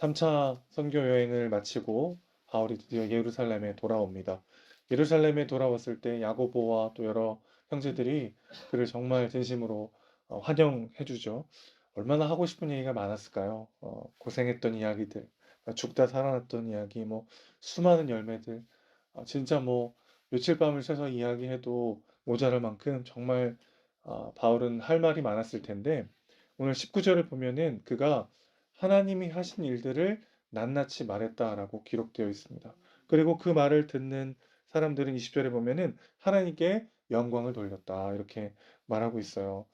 3차 선교 여행을 마치고 바울이 드디어 예루살렘에 돌아옵니다. 예루살렘에 돌아왔을 때 야고보와 또 여러 형제들이 그를 정말 진심으로 어, 환영해 주죠. 얼마나 하고 싶은 얘기가 많았을까요? 어, 고생했던 이야기들, 죽다 살아났던 이야기, 뭐 수많은 열매들, 아, 진짜 뭐 며칠 밤을 새서 이야기해도 모자랄 만큼 정말 아, 바울은 할 말이 많았을 텐데 오늘 19절을 보면은 그가 하나님이 하신 일들을 낱낱이 말했다라고 기록되어 있습니다. 그리고 그 말을 듣는 사람들은 20절에 보면은 하나님께 영광을 돌렸다 이렇게 말하고 있어요.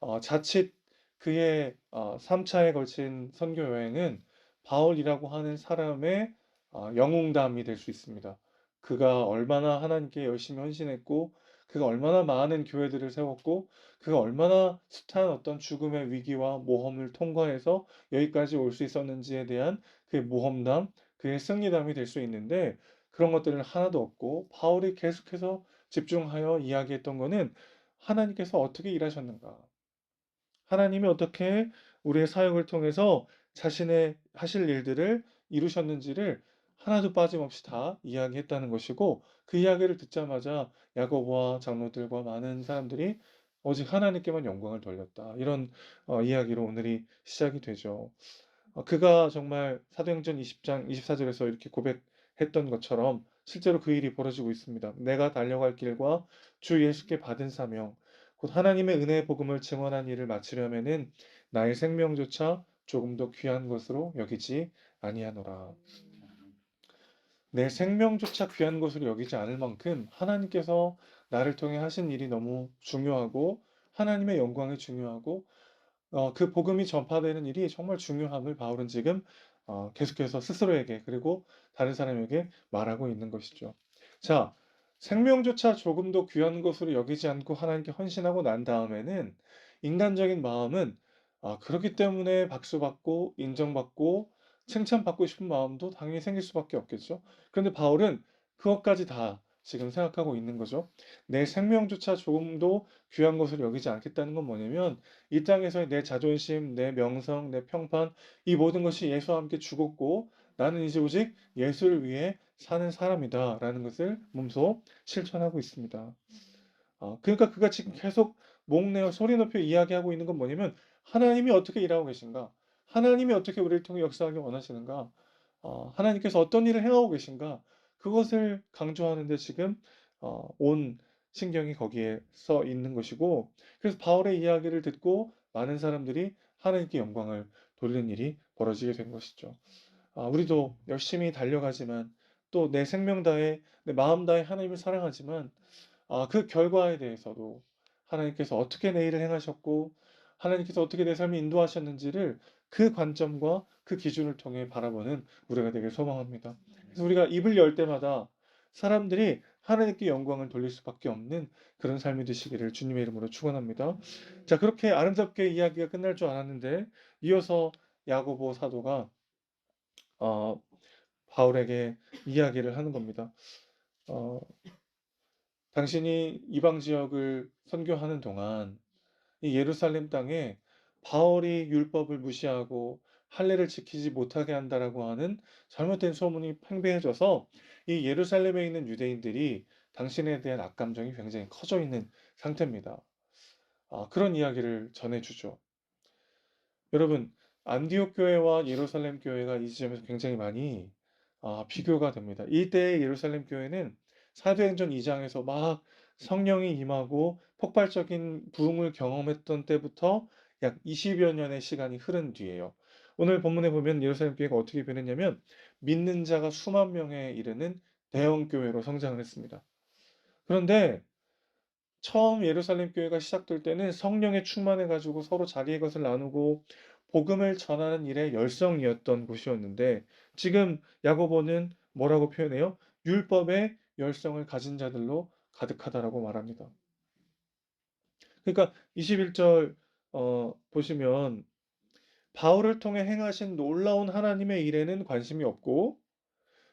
어, 자칫 그의 어, 3차에 걸친 선교 여행은 바울이라고 하는 사람의 어, 영웅담이 될 수 있습니다. 그가 얼마나 하나님께 열심히 헌신했고 그가 얼마나 많은 교회들을 세웠고 그가 얼마나 숱한 어떤 죽음의 위기와 모험을 통과해서 여기까지 올 수 있었는지에 대한 그의 모험담, 그의 승리담이 될 수 있는데 그런 것들은 하나도 없고 바울이 계속해서 집중하여 이야기했던 것은 하나님께서 어떻게 일하셨는가? 하나님이 어떻게 우리의 사역을 통해서 자신의 하실 일들을 이루셨는지를 하나도 빠짐없이 다 이야기했다는 것이고 그 이야기를 듣자마자 야고보와 장로들과 많은 사람들이 오직 하나님께만 영광을 돌렸다. 이런 어, 이야기로 오늘이 시작이 되죠. 어, 그가 정말 사도행전 20장 24절에서 이렇게 고백했던 것처럼 실제로 그 일이 벌어지고 있습니다. 내가 달려갈 길과 주 예수께 받은 사명, 곧 하나님의 은혜의 복음을 증언한 일을 마치려면은 나의 생명조차 조금 더 귀한 것으로 여기지 아니하노라. 내 생명조차 귀한 것으로 여기지 않을 만큼 하나님께서 나를 통해 하신 일이 너무 중요하고 하나님의 영광이 중요하고 어, 그 복음이 전파되는 일이 정말 중요함을 바울은 지금 어, 계속해서 스스로에게 그리고 다른 사람에게 말하고 있는 것이죠. 자, 생명조차 조금 더 귀한 것으로 여기지 않고 하나님께 헌신하고 난 다음에는 인간적인 마음은 아, 그렇기 때문에 박수받고 인정받고 칭찬받고 싶은 마음도 당연히 생길 수밖에 없겠죠. 그런데 바울은 그것까지 다 지금 생각하고 있는 거죠. 내 생명조차 조금도 귀한 것으로 여기지 않겠다는 건 뭐냐면 이 땅에서의 내 자존심, 내 명성, 내 평판 이 모든 것이 예수와 함께 죽었고 나는 이제 오직 예수를 위해 사는 사람이다라는 것을 몸소 실천하고 있습니다. 어, 그러니까 그가 지금 계속 목내어 소리 높여 이야기하고 있는 건 뭐냐면 하나님이 어떻게 일하고 계신가? 하나님이 어떻게 우리를 통해 역사하기 원하시는가? 어, 하나님께서 어떤 일을 행하고 계신가? 그것을 강조하는데 지금 어, 온 신경이 거기에 써 있는 것이고 그래서 바울의 이야기를 듣고 많은 사람들이 하나님께 영광을 돌리는 일이 벌어지게 된 것이죠. 아, 우리도 열심히 달려가지만 또 내 생명 다해 내 마음 다해 하나님을 사랑하지만 아, 그 결과에 대해서도 하나님께서 어떻게 내 일을 행하셨고 하나님께서 어떻게 내 삶을 인도하셨는지를 그 관점과 그 기준을 통해 바라보는 우리가 되길 소망합니다. 그래서 우리가 입을 열 때마다 사람들이 하나님께 영광을 돌릴 수밖에 없는 그런 삶이 되시기를 주님의 이름으로 축원합니다. 자, 그렇게 아름답게 이야기가 끝날 줄 알았는데 이어서 야고보 사도가 어, 바울에게 이야기를 하는 겁니다. 어, 당신이 이방 지역을 선교하는 동안 이 예루살렘 땅에 바울이 율법을 무시하고 할례를 지키지 못하게 한다라고 하는 잘못된 소문이 팽배해져서 이 예루살렘에 있는 유대인들이 당신에 대한 악감정이 굉장히 커져 있는 상태입니다. 아, 그런 이야기를 전해주죠. 여러분, 안디옥 교회와 예루살렘 교회가 이 지점에서 굉장히 많이 아, 비교가 됩니다. 이때의 예루살렘 교회는 사도행전 2장에서 막 성령이 임하고 폭발적인 부흥을 경험했던 때부터 약 20여 년의 시간이 흐른 뒤에요. 오늘 본문에 보면 예루살렘 교회가 어떻게 변했냐면 믿는 자가 수만 명에 이르는 대형 교회로 성장을 했습니다. 그런데 처음 예루살렘 교회가 시작될 때는 성령에 충만해 가지고 서로 자기의 것을 나누고 복음을 전하는 일에 열성이었던 곳이었는데 지금 야고보는 뭐라고 표현해요? 율법의 열성을 가진 자들로 가득하다라고 말합니다. 그러니까 21절 어, 보시면 바울을 통해 행하신 놀라운 하나님의 일에는 관심이 없고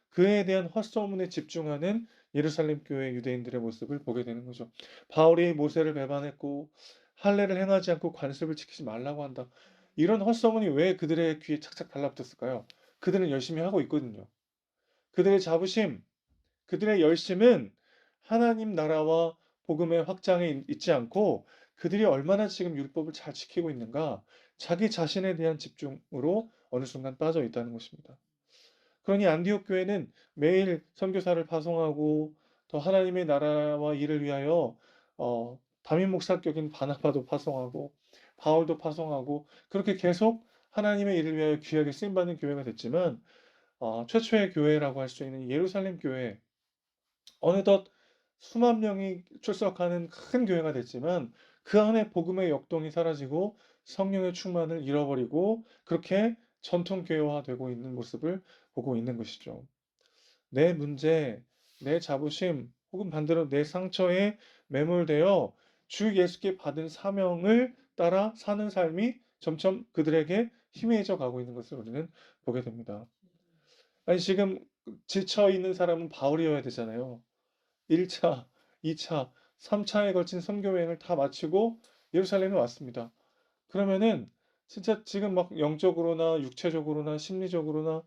그에 대한 헛소문에 집중하는 예루살렘 교회 유대인들의 모습을 보게 되는 거죠. 바울이 모세를 배반했고 할례를 행하지 않고 관습을 지키지 말라고 한다. 이런 헛소문이 왜 그들의 귀에 착착 달라붙었을까요? 그들은 열심히 하고 있거든요. 그들의 자부심, 그들의 열심은 하나님 나라와 복음의 확장에 있- 있지 않고 그들이 얼마나 지금 율법을 잘 지키고 있는가 자기 자신에 대한 집중으로 어느 순간 빠져 있다는 것입니다. 그러니 안디옥 교회는 매일 선교사를 파송하고 더 하나님의 나라와 일을 위하여 어, 담임 목사격인 바나바도 파송하고 바울도 파송하고 그렇게 계속 하나님의 일을 위하여 귀하게 쓰임 받는 교회가 됐지만 어, 최초의 교회라고 할 수 있는 예루살렘 교회 어느덧 수만 명이 출석하는 큰 교회가 됐지만 그 안에 복음의 역동이 사라지고 성령의 충만을 잃어버리고 그렇게 전통 교회화되고 있는 모습을 보고 있는 것이죠. 내 문제, 내 자부심, 혹은 반대로 내 상처에 매몰되어 주 예수께 받은 사명을 따라 사는 삶이 점점 그들에게 희미해져 가고 있는 것을 우리는 보게 됩니다. 아니, 지금 지쳐 있는 사람은 바울이어야 되잖아요. 1차, 2차, 3차에 걸친 선교 여행을 다 마치고 예루살렘에 왔습니다. 그러면은 진짜 지금 막 영적으로나 육체적으로나 심리적으로나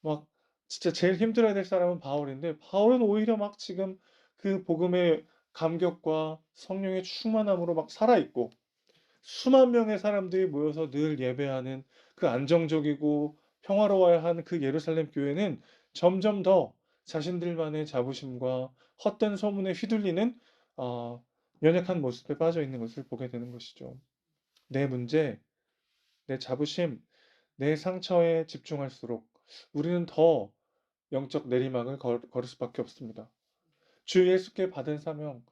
막 진짜 제일 힘들어야 될 사람은 바울인데 바울은 오히려 막 지금 그 복음의 감격과 성령의 충만함으로 막 살아있고 수만 명의 사람들이 모여서 늘 예배하는 그 안정적이고 평화로워야 하는 그 예루살렘 교회는 점점 더 자신들만의 자부심과 헛된 소문에 휘둘리는 어, 연약한 모습에 빠져 있는 것을 보게 되는 것이죠. 내 문제, 내 자부심, 내 상처에 집중할수록 우리는 더 영적 내리막을 걸, 걸을 수밖에 없습니다. 주 예수께 받은 사명.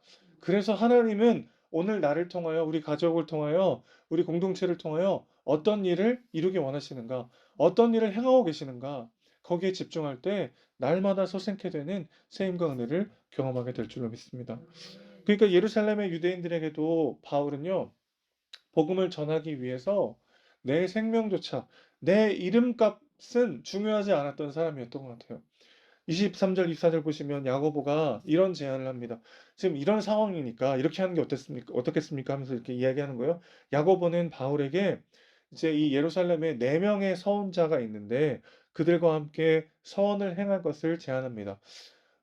그래서 하나님은 오늘 나를 통하여 우리 가족을 통하여 우리 공동체를 통하여 어떤 일을 이루기 원하시는가? 어떤 일을 행하고 계시는가? 거기에 집중할 때 날마다 소생케 되는 세임과 은혜를 경험하게 될 줄로 믿습니다. 그러니까 예루살렘의 유대인들에게도 바울은요. 복음을 전하기 위해서 내 생명조차 내 이름값은 중요하지 않았던 사람이었던 것 같아요. 23절, 24절 보시면 야고보가 이런 제안을 합니다. 지금 이런 상황이니까 이렇게 하는 게 어떻습니까? 어떻겠습니까? 하면서 이렇게 이야기하는 거예요. 야고보는 바울에게 이제 이 예루살렘에 네 명의 서원자가 있는데 그들과 함께 서원을 행할 것을 제안합니다.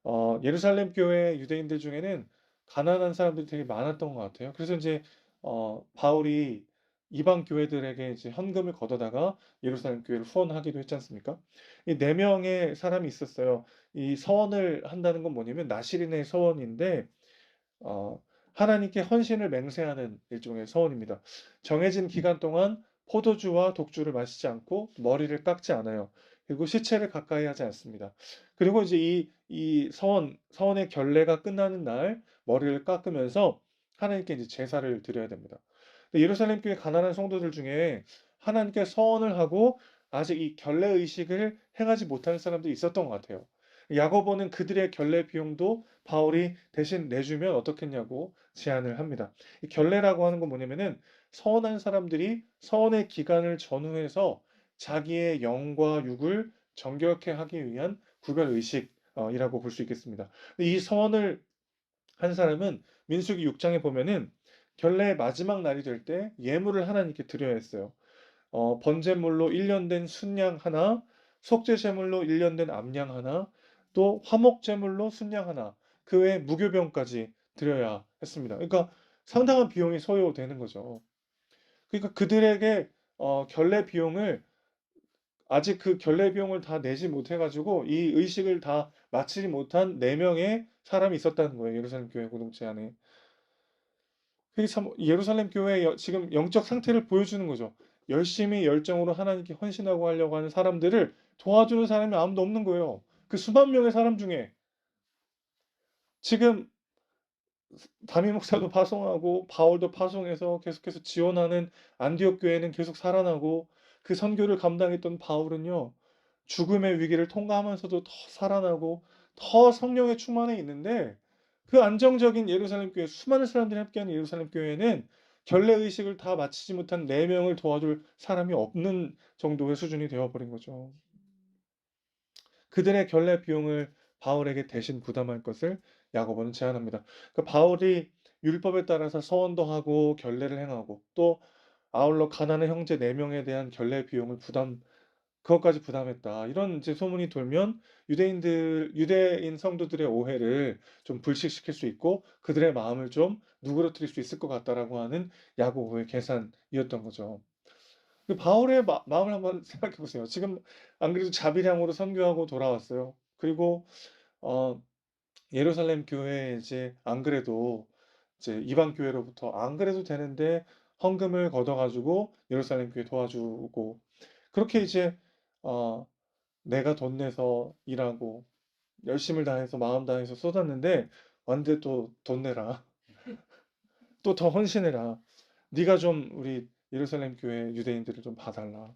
어, 예루살렘 교회 유대인들 중에는 가난한 사람들이 되게 많았던 것 같아요. 그래서 이제 어, 바울이 이방 교회들에게 이제 헌금을 걷어다가 예루살렘 교회를 후원하기도 했지 않습니까? 이 네 명의 사람이 있었어요. 이 서원을 한다는 건 뭐냐면 나시린의 서원인데 어, 하나님께 헌신을 맹세하는 일종의 서원입니다. 정해진 기간 동안 포도주와 독주를 마시지 않고 머리를 깎지 않아요. 그리고 시체를 가까이 하지 않습니다. 그리고 이제 이, 이 서원, 서원의 결례가 끝나는 날 머리를 깎으면서 하나님께 이제 제사를 드려야 됩니다. 예루살렘 교회 가난한 성도들 중에 하나님께 서원을 하고 아직 이 결례 의식을 행하지 못하는 사람들이 있었던 것 같아요. 야고보는 그들의 결례 비용도 바울이 대신 내주면 어떻겠냐고 제안을 합니다. 이 결례라고 하는 건 뭐냐면은 서원한 사람들이 서원의 기간을 전후해서 자기의 영과 육을 정결케 하기 위한 구별 의식이라고 볼 수 있겠습니다. 이 서원을 한 사람은 민수기 6장에 보면은 결례의 마지막 날이 될 때 예물을 하나님께 드려야 했어요. 어, 번제물로 1년 된 순양 하나, 속죄 제물로 1년 된 암양 하나, 또 화목 제물로 순양 하나, 그 외에 무교병까지 드려야 했습니다. 그러니까 상당한 비용이 소요되는 거죠. 그러니까 그들에게 어, 결례 비용을 아직 그 결례 비용을 다 내지 못해가지고 이 의식을 다 마치지 못한 네 명의 사람이 있었다는 거예요. 예루살렘 교회 공동체 안에. 그게 참 예루살렘 교회의 여- 지금 영적 상태를 보여주는 거죠. 열심히 열정으로 하나님께 헌신하고 하려고 하는 사람들을 도와주는 사람이 아무도 없는 거예요. 그 수만 명의 사람 중에 지금 담임 목사도 파송하고 바울도 파송해서 계속해서 지원하는 안디옥 교회는 계속 살아나고 그 선교를 감당했던 바울은요 죽음의 위기를 통과하면서도 더 살아나고 더 성령의 충만해 있는데 그 안정적인 예루살렘 교회 수많은 사람들이 함께하는 예루살렘 교회는 결례 의식을 다 마치지 못한 네 명을 도와줄 사람이 없는 정도의 수준이 되어버린 거죠. 그들의 결례 비용을 바울에게 대신 부담할 것을 야고보는 제안합니다. 그 바울이 율법에 따라서 서원도 하고 결례를 행하고 또 아울러 가난한 형제 네 명에 대한 결례 비용을 부담 그것까지 부담했다. 이런 이제 소문이 돌면 유대인들 유대인 성도들의 오해를 좀 불식시킬 수 있고 그들의 마음을 좀 누그러뜨릴 수 있을 것 같다라고 하는 야고보의 계산이었던 거죠. 그 바울의 마, 마음을 한번 생각해 보세요. 지금 안 그래도 자비량으로 선교하고 돌아왔어요. 그리고 어, 예루살렘 교회에 이제 안 그래도 이제 이방 교회로부터 안 그래도 되는데 헌금을 걷어가지고 예루살렘 교회 도와주고. 그렇게 이제 어, 내가 돈 내서 일하고 열심을 다해서 마음 다해서 쏟았는데 언제 또돈 내라. 또 더 헌신해라. 네가 좀 우리 예루살렘 교회 유대인들을 좀 봐달라.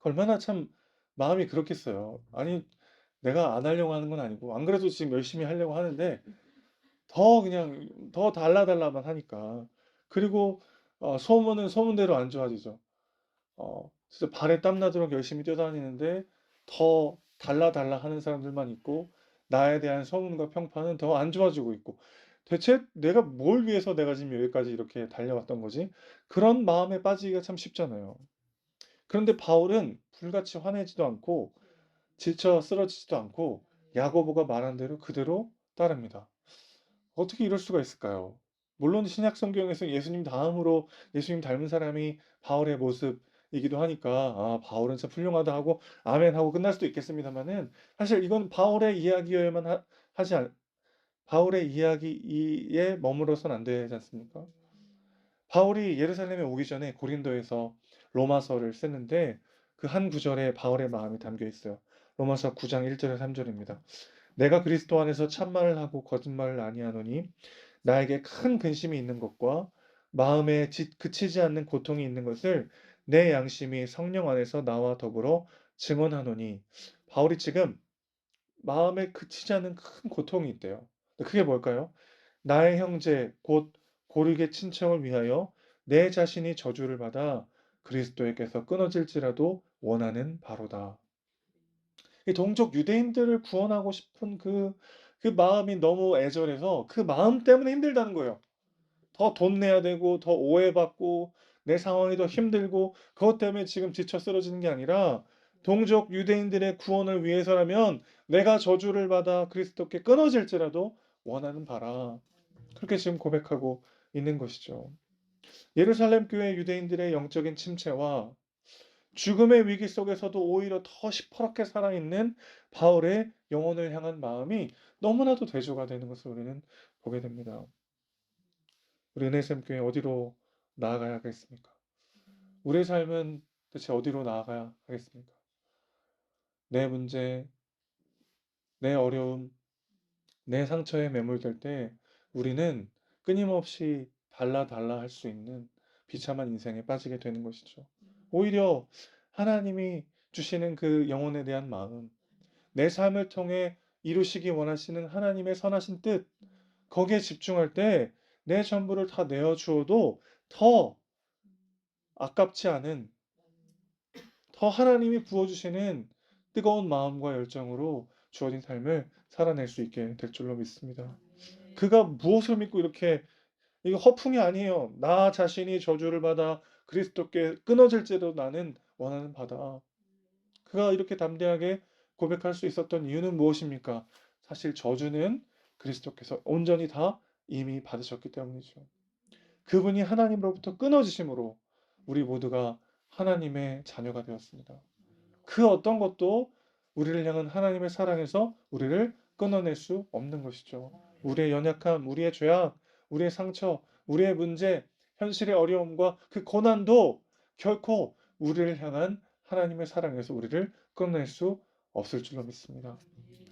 얼마나 참 마음이 그렇겠어요. 아니 내가 안 하려고 하는 건 아니고 안 그래도 지금 열심히 하려고 하는데 더 그냥 더 달라달라만 하니까 그리고 어, 소문은 소문대로 안 좋아지죠 어, 진짜 발에 땀 나도록 열심히 뛰어다니는데 더 달라 달라 하는 사람들만 있고 나에 대한 소문과 평판은 더 안 좋아지고 있고 대체 내가 뭘 위해서 내가 지금 여기까지 이렇게 달려왔던 거지? 그런 마음에 빠지기가 참 쉽잖아요. 그런데 바울은 불같이 화내지도 않고 지쳐 쓰러지지도 않고 야고보가 말한 대로 그대로 따릅니다. 어떻게 이럴 수가 있을까요? 물론 신약 성경에서 예수님 다음으로 예수님 닮은 사람이 바울의 모습이기도 하니까 아 바울은 진짜 훌륭하다 하고 아멘 하고 끝날 수도 있겠습니다만은 사실 이건 바울의 이야기여야만 하, 하지 않 바울의 이야기에 머물러선 안 되지 않습니까? 바울이 예루살렘에 오기 전에 고린도에서 로마서를 썼는데 그 한 구절에 바울의 마음이 담겨 있어요. 로마서 9장 1절에 3절입니다. 내가 그리스도 안에서 참말을 하고 거짓말을 아니하노니 나에게 큰 근심이 있는 것과 마음에 지- 그치지 않는 고통이 있는 것을 내 양심이 성령 안에서 나와 더불어 증언하노니 바울이 지금 마음에 그치지 않는 큰 고통이 있대요. 그게 뭘까요? 나의 형제 곧 고르게 친척을 위하여 내 자신이 저주를 받아 그리스도에게서 끊어질지라도 원하는 바로다. 이 동족 유대인들을 구원하고 싶은 그, 그 마음이 너무 애절해서 그 마음 때문에 힘들다는 거예요. 더 돈 내야 되고, 더 오해받고, 내 상황이 더 힘들고, 그것 때문에 지금 지쳐 쓰러지는 게 아니라, 동족 유대인들의 구원을 위해서라면 내가 저주를 받아 그리스도께 끊어질지라도 원하는 바라. 그렇게 지금 고백하고 있는 것이죠. 예루살렘 교회 유대인들의 영적인 침체와 죽음의 위기 속에서도 오히려 더 시퍼렇게 살아있는 바울의 영혼을 향한 마음이 너무나도 대조가 되는 것을 우리는 보게 됩니다. 우리 은혜샘 교회 어디로 나아가야 하겠습니까? 우리의 삶은 대체 어디로 나아가야 하겠습니까? 내 문제, 내 어려움, 내 상처에 매몰될 때 우리는 끊임없이 달라 달라 할 수 있는 비참한 인생에 빠지게 되는 것이죠. 오히려 하나님이 주시는 그 영혼에 대한 마음, 내 삶을 통해 이루시기 원하시는 하나님의 선하신 뜻, 거기에 집중할 때 내 전부를 다 내어주어도 더 아깝지 않은, 더 하나님이 부어주시는 뜨거운 마음과 열정으로 주어진 삶을 살아낼 수 있게 될 줄로 믿습니다. 그가 무엇을 믿고 이렇게 이거 허풍이 아니에요. 나 자신이 저주를 받아 그리스도께 끊어질지도 나는 원하는 바다. 그가 이렇게 담대하게 고백할 수 있었던 이유는 무엇입니까? 사실 저주는 그리스도께서 온전히 다 이미 받으셨기 때문이죠. 그분이 하나님으로부터 끊어지심으로 우리 모두가 하나님의 자녀가 되었습니다. 그 어떤 것도 우리를 향한 하나님의 사랑에서 우리를 끊어낼 수 없는 것이죠. 우리의 연약함, 우리의 죄악, 우리의 상처, 우리의 문제, 현실의 어려움과 그 고난도 결코 우리를 향한 하나님의 사랑에서 우리를 끊어낼 수 없을 줄로 믿습니다.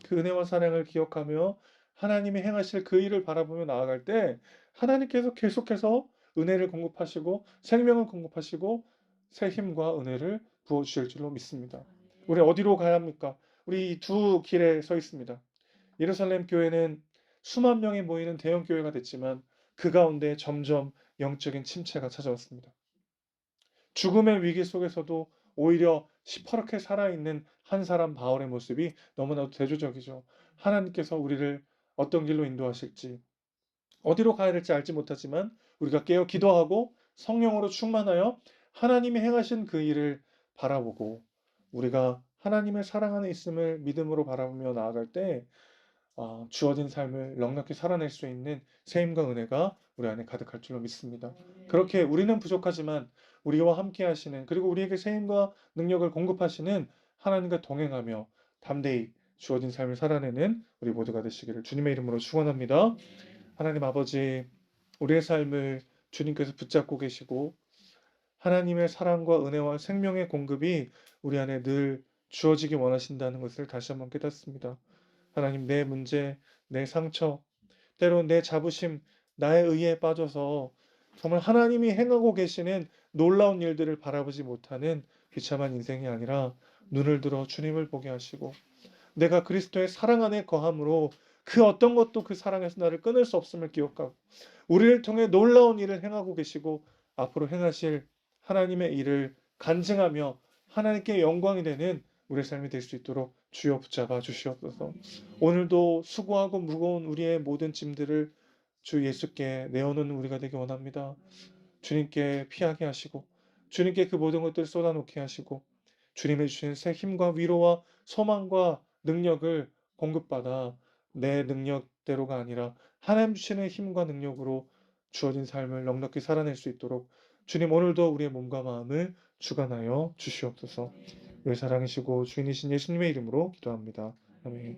그 은혜와 사랑을 기억하며 하나님이 행하실 그 일을 바라보며 나아갈 때 하나님께서 계속해서 은혜를 공급하시고 생명을 공급하시고 새 힘과 은혜를 부어 주실 줄로 믿습니다. 우리 어디로 가야 합니까? 우리 이두 길에 서 있습니다. 예루살렘 교회는 수만 명이 모이는 대형 교회가 됐지만 그 가운데 점점 영적인 침체가 찾아왔습니다. 죽음의 위기 속에서도 오히려 시퍼렇게 살아있는 한 사람 바울의 모습이 너무나도 대조적이죠. 하나님께서 우리를 어떤 길로 인도하실지, 어디로 가야 될지 알지 못하지만 우리가 깨어 기도하고 성령으로 충만하여 하나님이 행하신 그 일을 바라보고 우리가 하나님을 사랑하는 있음을 믿음으로 바라보며 나아갈 때 아, 주어진 삶을 넉넉히 살아낼 수 있는 세임과 은혜가 우리 안에 가득할 줄로 믿습니다. 그렇게 우리는 부족하지만 우리와 함께 하시는 그리고 우리에게 세임과 능력을 공급하시는 하나님과 동행하며 담대히 주어진 삶을 살아내는 우리 모두가 되시기를 주님의 이름으로 축원합니다. 하나님 아버지 우리의 삶을 주님께서 붙잡고 계시고 하나님의 사랑과 은혜와 생명의 공급이 우리 안에 늘 주어지기 원하신다는 것을 다시 한번 깨닫습니다. 하나님 내 문제, 내 상처, 때로 내 자부심, 나의 의에 빠져서 정말 하나님이 행하고 계시는 놀라운 일들을 바라보지 못하는 비참한 인생이 아니라 눈을 들어 주님을 보게 하시고 내가 그리스도의 사랑 안에 거함으로 그 어떤 것도 그 사랑에서 나를 끊을 수 없음을 기억하고 우리를 통해 놀라운 일을 행하고 계시고 앞으로 행하실 하나님의 일을 간증하며 하나님께 영광이 되는 우리의 삶이 될 수 있도록 주여 붙잡아 주시옵소서. 오늘도 수고하고 무거운 우리의 모든 짐들을 주 예수께 내어놓는 우리가 되기 원합니다. 주님께 피하게 하시고 주님께 그 모든 것들을 쏟아놓게 하시고 주님의 주신 새 힘과 위로와 소망과 능력을 공급받아 내 능력대로가 아니라 하나님 주시는 힘과 능력으로 주어진 삶을 넉넉히 살아낼 수 있도록 주님 오늘도 우리의 몸과 마음을 주관하여 주시옵소서. 우리 사랑이시고 주인이신 예수님의 이름으로 기도합니다. 아멘.